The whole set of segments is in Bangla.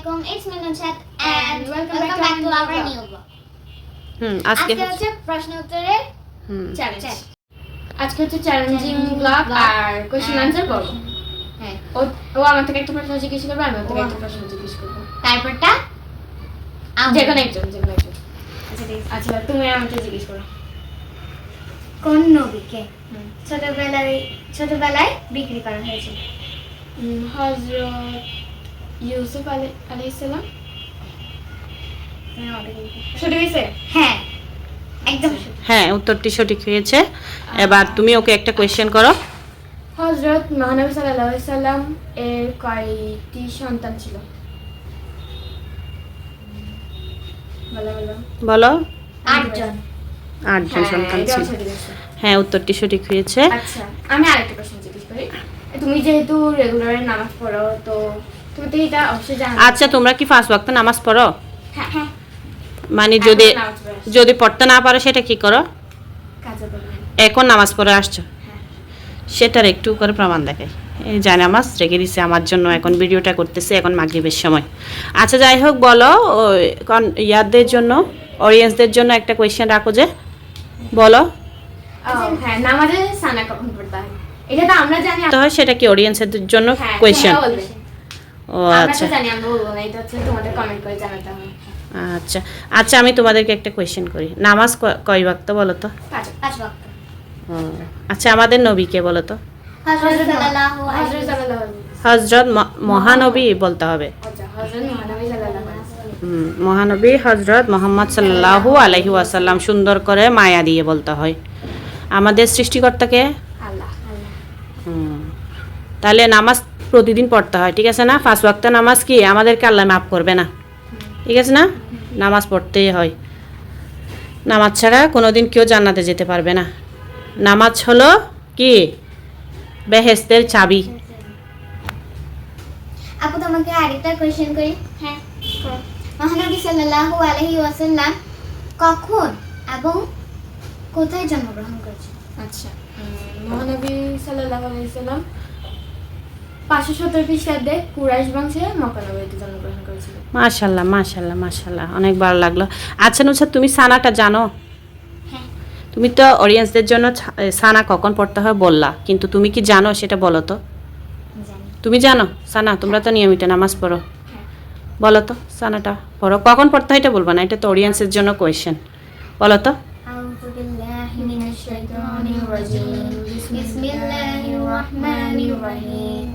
আলাইকুম it's me নুনসাদ and welcome welcome back back to to our our new new blog hmm আজকে হচ্ছে প্রশ্ন উত্তরের চ্যালেঞ্জ আজকে হচ্ছে চ্যালেঞ্জিং ব্লগ আর কোশ্চেন আনসার করব। হ্যাঁ। ও আমার থেকে একটা প্রশ্ন জিজ্ঞেস করবে আমি ওর থেকে একটা প্রশ্ন জিজ্ঞেস করব। তারপরটা আমি। যে কোনো একজন যে কোনো একজন। আচ্ছা। আচ্ছা তুমি আমাকে জিজ্ঞেস করো। কোন নবীকে ছোটবেলায় ছোটবেলায় বিক্রি করা হয়েছিল? হজরত ইউসুফ আলী জিজ্ঞেস করো। সঠিক হয়েছে? হ্যাঁ একদম সঠিক। হ্যাঁ উত্তরটি সঠিক হয়েছে। এবার তুমি ওকে একটা কোয়েশ্চেন করো। হজরত মহানবী সাল্লাহ সাল্লাম এর কয়টি সন্তান ছিল? বলো বলো। বলো। আটজন। আটজন হ্যাঁ, সন্তান ছিল। হ্যাঁ উত্তরটি সঠিক হয়েছে। আচ্ছা আমি আরেকটা প্রশ্ন জিজ্ঞেস করি। তুমি যেহেতু রেগুলার নামাজ পড়ো তো আচ্ছা তোমরা কি পাঁচ ওয়াক্ত নামাজ পড়ো? হ্যাঁ হ্যাঁ। মানে যদি। যদি পড়তে না পারো সেটা কি করো? এখন নামাজ পড়ে আসছো? হ্যাঁ। সেটার একটু করে প্রমাণ দেখাই। এই জায় নামাজ রেখে দিছে আমার জন্য এখন ভিডিওটা করতেছে এখন মাগরিবের সময়। আচ্ছা যাই হোক বলো ইয়াদের জন্য অডিয়েন্সদের জন্য একটা কোয়েশ্চেন রাখো যে। বলো। ও, হ্যাঁ নামাজে সানা কখন পড়তে হয়? এটা তো আমরা জানি তো সেটা কি অডিয়েন্সের জন্য কোয়েশ্চেন। ও আচ্ছা। জানি আমরা বলব না এটা হচ্ছে তোমাদের কমেন্ট করে জানাতে হবে। আচ্ছা আচ্ছা আমি তোমাদেরকে একটা কোয়েশ্চেন করি। নামাজ ক- কয় ওয়াক্ত বলো তো? পাঁচ পাঁচ ওয়াক্ত আচ্ছা আমাদের নবীকে বলো তো? হজরত মহানবী বলতে হবে। আচ্ছা হজরত মহানবী হজরত মোহাম্মদ সাল্লাহু আলহি ওয়াসাল্লাম সুন্দর করে মায়া দিয়ে বলতে হয়। আমাদের সৃষ্টিকর্তাকে হুম, তাহলে নামাজ প্রতিদিন পড়তে হয় ঠিক আছে না? পাঁচ ওয়াক্ত নামাজ কি? আমাদেরকে আল্লাহ মাফ করবে না। ঠিক আছে না? নামাজ পড়তেই হয়। নামাজ ছাড়া কোনোদিন কেউ জান্নাতে যেতে পারবে না। নামাজ হলো কি? বেহেস্তের চাবি। আপু তোমাকে আরেকটা কোয়েশ্চেন করি। হ্যাঁ মহানবী সাল্লাল্লাহু আলাইহি ওয়াসাল্লাম কখন এবং কোথায় জন্মগ্রহণ করেছেন? আচ্ছা মহানবী সাল্লাল্লাহু আলাইহি সাল্লাম পাঁচশো সত্তর খ্রিস্টাব্দে কুরাইশ বংশে মক্কানবীতে জন্মগ্রহণ করেছিল মাশাল্লাহ মাশাল্লাহ মাশাল্লাহ অনেক ভালো লাগলো আচ্ছা নুসা তুমি সানাটা জানো হ্যাঁ তুমি তো অডিয়েন্সদের জন্য ছা- এ, সানা কখন পড়তে হয় বললা কিন্তু তুমি কি জানো সেটা বলো তো জানি তুমি জানো সানা তোমরা তো নিয়মিত নামাজ পড়ো হ্যাঁ। বলো তো সানাটা পড়ো কখন পড়তে হয় এটা বলবো না এটা তো অডিয়েন্সের জন্য কোয়েশ্চেন বলো তো أعوذ بالله من الشيطان الرجيم بسم الله الرحمن الرحيم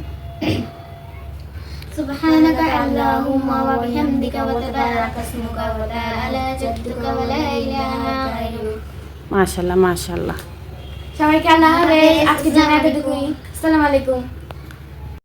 سبحانك اللهم وبحمدك وتبارك اسمك وتعالى جدك ولا إله غيرك মাশাল্লাহ মাশাল্লাহ সবাইকে আল্লাহ হাফেজ আজকে জানাতে দেখুন আসসালামু আলাইকুম